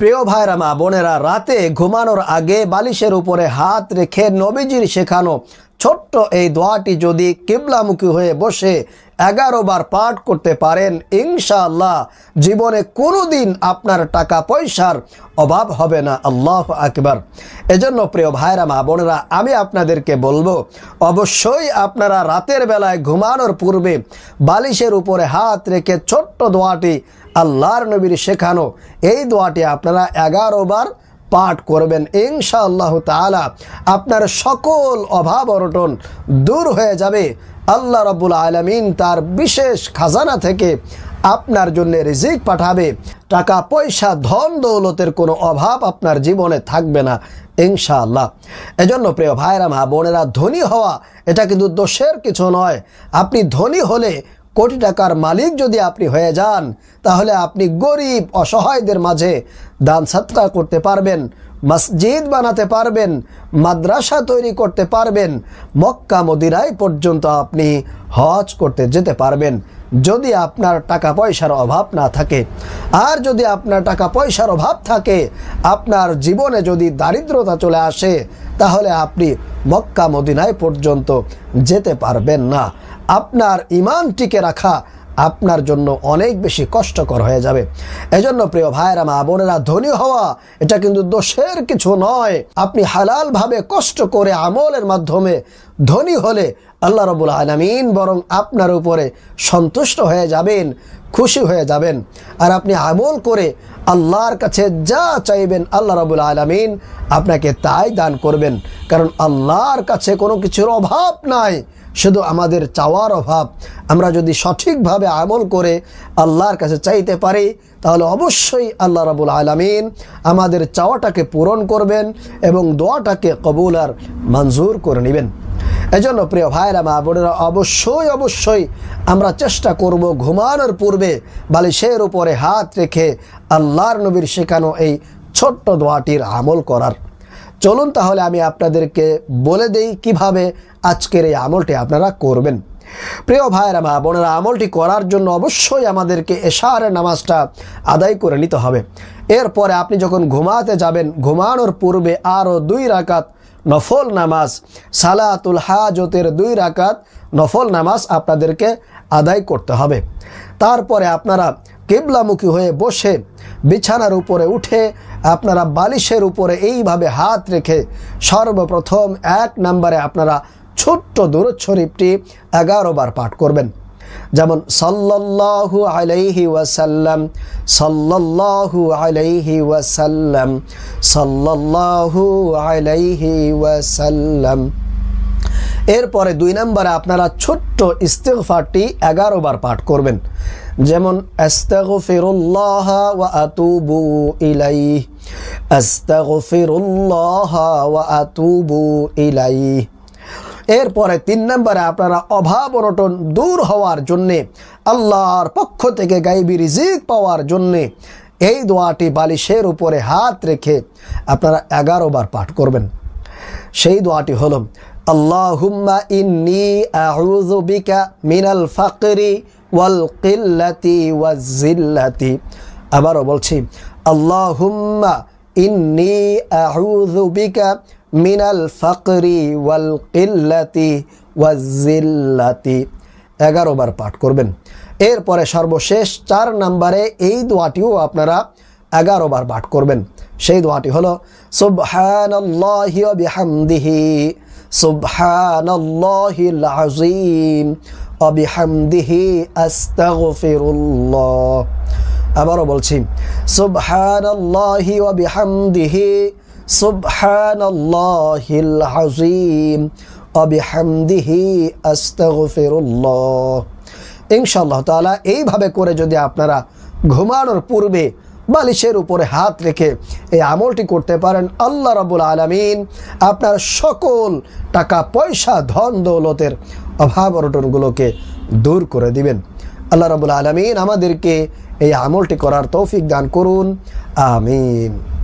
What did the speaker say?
প্রিয় ভাইরা মা বোনেরা রাতে ঘুমানোর আগে বালিশের উপরে হাত রেখে নবীজির শেখানো ছোট্ট এই দোয়াটি যদি কিবলামুখী হয়ে বসে এগারো বার পাঠ করতে পারেন, ইনশাআল্লাহ জীবনে কোনো দিন আপনার টাকা পয়সার অভাব হবে না। আল্লাহ আকবার। এজন্য প্রিয় ভাইরা মা বোনেরা, আমি আপনাদেরকে বলব, অবশ্যই আপনারা রাতের বেলায় ঘুমানোর পূর্বে বালিশের উপরে হাত রেখে ছোট্ট দোয়াটি আল্লাহর নবীর শেখানো। এই দোয়াটি আপনারা এগারো বার পাঠ করবেন। ইনশাআল্লাহ তাআলা আপনার সকল অভাব অরটন দূর হয়ে যাবে। আল্লাহ রব্বুল আলমিন তার বিশেষ খাজানা থেকে আপনার জন্য রিজিক পাঠাবে। টাকা, পয়সা, ধন, দৌলতের কোনো অভাব আপনার জীবনে থাকবে না, ইনশাআল্লাহ। এজন্য প্রিয় ভাইরা, মা বোনেরা, ধনী হওয়া, এটা কিন্তু দোষের কিছু নয়। আপনি ধনী হলে কোটি টাকার মালিক যদি আপনি হয়ে যান, তাহলে আপনি গরিব, অসহায়দের মাঝে দান সৎকার করতে পারবেন, মসজিদ বানাতে পারবেন, মাদ্রাসা তৈরি করতে পারবেন, মক্কা মদিরায় পর্যন্ত আপনি হজ করতে যেতে পারবেন। যদি আপনার টাকা পয়সার অভাব না থাকে। আর যদি আপনার টাকা পয়সার অভাব থাকে, আপনার জীবনে যদি দারিদ্রতা চলে আসে, তাহলে আপনি মক্কা মদিনায় পর্যন্ত যেতে পারবেন না। আপনার ইমান টিকে রাখা আপনার জন্য অনেক বেশি কষ্টকর হয়ে যাবে। এজন্য প্রিয় ভাইয়েরা, মা বোনেরা, ধনী হওয়া, এটা কিন্তু দোষের কিছু নয়। আপনি হালালভাবে কষ্ট করে আমলের মাধ্যমে ধনী হলে আল্লাহ রবুল আলমিন বরং আপনার উপরে সন্তুষ্ট হয়ে যাবেন, খুশি হয়ে যাবেন। আর আপনি আমল করে আল্লাহর কাছে যা চাইবেন আল্লাহ রবুল আলমিন আপনাকে তাই দান করবেন। কারণ আল্লাহর কাছে কোনো কিছুর অভাব নাই। শুধু আমাদের চাওয়ার অভাব, আমরা যদি সঠিকভাবে আমল করে আল্লাহর কাছে চাইতে পারি, তাহলে অবশ্যই আল্লাহ রাবুল আলমিন আমাদের চাওয়াটাকে পূরণ করবেন এবং দোয়াটাকে কবুল আর মঞ্জুর করে নেবেন। এজন্য প্রিয় ভাইরা মা বোনেরা, অবশ্যই অবশ্যই আমরা চেষ্টা করব ঘুমানোর পূর্বে বালিশের উপরে হাত রেখে আল্লাহর নবীর শেখানো এই ছোট্ট দোয়াটির আমল করার। চলুন তাহলে আমি আপনাদেরকে বলে দেই কীভাবে আজকের এই আমলটি আপনারা করবেন। প্রিয় ভাইয়েরা, মা বোনেরা, আমলটি করার জন্য অবশ্যই আমাদেরকে এশারের নামাজটা আদায় করে নিতে হবে। এরপরে আপনি যখন ঘুমাতে যাবেন, ঘুমানোর পূর্বে আরও দুই রাকাত নফল নামাজ, সালাতুল হাজতের দুই রাকাত নফল নামাজ আপনাদেরকে আদায় করতে হবে। তারপরে আপনারা কেবলামুখী হয়ে বসে বিছানার উপরে উঠে আপনারা বালিশের উপরে এইভাবে হাত রেখে সর্বপ্রথম এক নম্বরে আপনারা ছোট্ট দূরত শরীফটি এগারো বার পাঠ করবেন। যেমন, সাল্লাল্লাহু আলাইহি ওয়াসাল্লাম, সাল্লাল্লাহু আলাইহি ওয়াসাল্লাম, সাল্লাল্লাহু আলাইহি ওয়াসাল্লাম। এরপরে দুই নম্বরে আপনারা ছোট্ট ইস্তেগফারটি এগারো বার পাঠ করবেন। যেমন ওয়া আতুবু ওয়া আতুবু এরপরে তিন নম্বরে আপনারা অভাব অনটন দূর হওয়ার জন্যে, আল্লাহর পক্ষ থেকে গাইবি রিজিক পাওয়ার জন্যে এই দোয়াটি বালিশের উপরে হাত রেখে আপনারা এগারো বার পাঠ করবেন। সেই দোয়াটি হল আল্লাহুম্মা ইন্নি আউযু বিকা ফাকরি ওয়াল কিল্লাতি ওয়াজিল্লাতি আবারও বলছি, আল্লাহুম্মা ইন্নি আউযু বিকা মিনাল ফাকরি ওয়াল কিল্লাতি ওয়াজিল্লাতি এগারো বার পাঠ করবেন। এরপরে সর্বশেষ চার নম্বরে এই দোয়াটিও আপনারা এগারো বার পাঠ করবেন। সেই দোয়াটি হলো, সুবহানাল্লাহি ওয়া বিহামদিহি। সুবহানাল্লাহিল আযীম ওয়া বিহামদিহি আস্তাগফিরুল্লাহ। আবারও বলছি, সুবহানাল্লাহি ওয়া বিহামদিহি সুবহানাল্লাহিল আযীম ওয়া বিহামদিহি আস্তাগফিরুল্লাহ। ইনশাআল্লাহ তাআলা, এইভাবে করে যদি আপনারা ঘুমানোর পূর্বে বালিশের উপরে হাত রেখে এই আমলটি করতে পারেন। আল্লাহ রাবুল আলমিন আপনার সকল টাকা, পয়সা, ধন, দৌলতের অভাব অনটনগুলোকে দূর করে দিবেন। আল্লাহ রাবুল আলমিন আমাদেরকে এই আমলটি করার তৌফিক দান করুন। আমিন।